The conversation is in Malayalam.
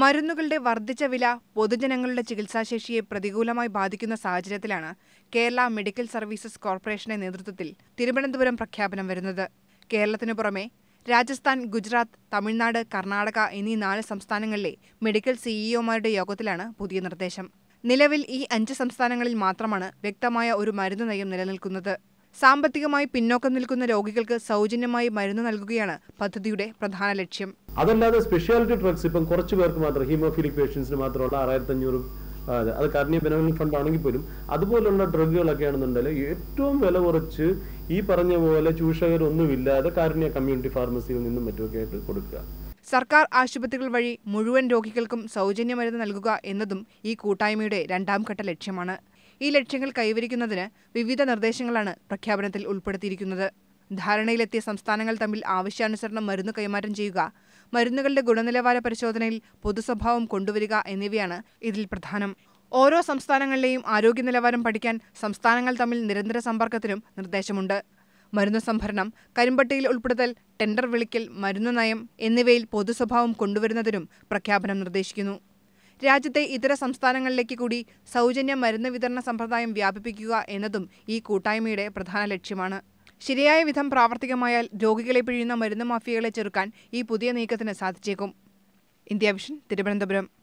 മരുന്നുകളുടെ വർദ്ധിച്ച വില പൊതുജനങ്ങളുടെ ചികിത്സാശേഷിയെ പ്രതികൂലമായി ബാധിക്കുന്ന സാഹചര്യത്തിലാണ് കേരള മെഡിക്കൽ സർവീസസ് കോർപ്പറേഷന്റെ നേതൃത്വത്തിൽ തിരുവനന്തപുരം പ്രഖ്യാപനം വരുന്നത്. കേരളത്തിനു പുറമെ രാജസ്ഥാൻ ഗുജറാത്ത് തമിഴ്നാട് കർണാടക എന്നീ നാല് സംസ്ഥാനങ്ങളിലെ മെഡിക്കൽ സിഇഒമാരുടെ യോഗത്തിലാണ് പുതിയ നിർദ്ദേശം. നിലവിൽ ഈ അഞ്ച് സംസ്ഥാനങ്ങളിൽ മാത്രമാണ് വ്യക്തമായ ഒരു മരുന്ന് നയം നിലനിൽക്കുന്നത്. സാമ്പത്തികമായി പിന്നോക്കം നിൽക്കുന്ന രോഗികൾക്ക് സൗജന്യമായി മരുന്ന് നൽകുകയാണ് പദ്ധതിയുടെ പ്രധാന ലക്ഷ്യം. അതല്ലാതെ സ്പെഷ്യാലിറ്റി ഡ്രഗ്സ് ഇപ്പം കുറച്ച് പേർക്ക് മാത്രം ഹീമോഫിലിക് പേഷ്യൻസിന് മാത്രമുള്ള ആറായിരത്തി അഞ്ഞൂറ് അത് കാർണിയ ബെനോമിൻ ഫണ്ട് ആണെങ്കിൽ പോലും അതുപോലുള്ള ഡ്രഗുകളൊക്കെ ആണെന്നുണ്ടെങ്കിൽ ഏറ്റവും വില കുറച്ച് ഈ പറഞ്ഞ പോലെ ചൂഷകരൊന്നുമില്ലാതെ കാരുണ്യ കമ്മ്യൂണിറ്റി ഫാർമസിയിൽ നിന്നും മറ്റുമൊക്കെ ആയിട്ട് കൊടുക്കുക. സർക്കാർ ആശുപത്രികൾ വഴി മുഴുവൻ രോഗികൾക്കും സൗജന്യ മരുന്ന് നൽകുക എന്നതും ഈ കൂട്ടായ്മയുടെ രണ്ടാം ഘട്ട ലക്ഷ്യമാണ്. ഈ ലക്ഷ്യങ്ങൾ കൈവരിക്കുന്നതിന് വിവിധ നിർദ്ദേശങ്ങളാണ് പ്രഖ്യാപനത്തിൽ ഉൾപ്പെടുത്തിയിരിക്കുന്നത്. ധാരണയിലെത്തിയ സംസ്ഥാനങ്ങൾ തമ്മിൽ ആവശ്യാനുസരണം മരുന്ന് കൈമാറ്റം ചെയ്യുക മരുന്നുകളുടെ ഗുണനിലവാര പരിശോധനയിൽ പൊതുസ്വഭാവം കൊണ്ടുവരിക എന്നിവയാണ് ഇതിൽ പ്രധാനം. ഓരോ സംസ്ഥാനങ്ങളിലെയും ആരോഗ്യ നിലവാരം പഠിക്കാൻ സംസ്ഥാനങ്ങൾ തമ്മിൽ നിരന്തര സമ്പർക്കത്തിനും നിർദ്ദേശമുണ്ട്. മരുന്ന് സംഭരണം കരിമ്പട്ടിയിൽ ഉൾപ്പെടുത്തൽ ടെൻഡർ വിളിക്കൽ മരുന്ന് നയം എന്നിവയിൽ പൊതുസ്വഭാവം കൊണ്ടുവരുന്നതിനും പ്രഖ്യാപനം നിർദ്ദേശിക്കുന്നു. രാജ്യത്തെ ഇതര സംസ്ഥാനങ്ങളിലേക്ക് കൂടി സൗജന്യ മരുന്ന് വിതരണ സമ്പ്രദായം വ്യാപിപ്പിക്കുക എന്നതും ഈ കൂട്ടായ്മയുടെ പ്രധാന ലക്ഷ്യമാണ്. ശരിയായ വിധം പ്രാവർത്തികമായാൽ രോഗികളെ പിഴിയുന്ന മരുന്ന് മാഫിയകളെ ചെറുക്കാൻ ഈ പുതിയ നീക്കത്തിന് സാധിച്ചേക്കും. India vision Thiruvananthapuram.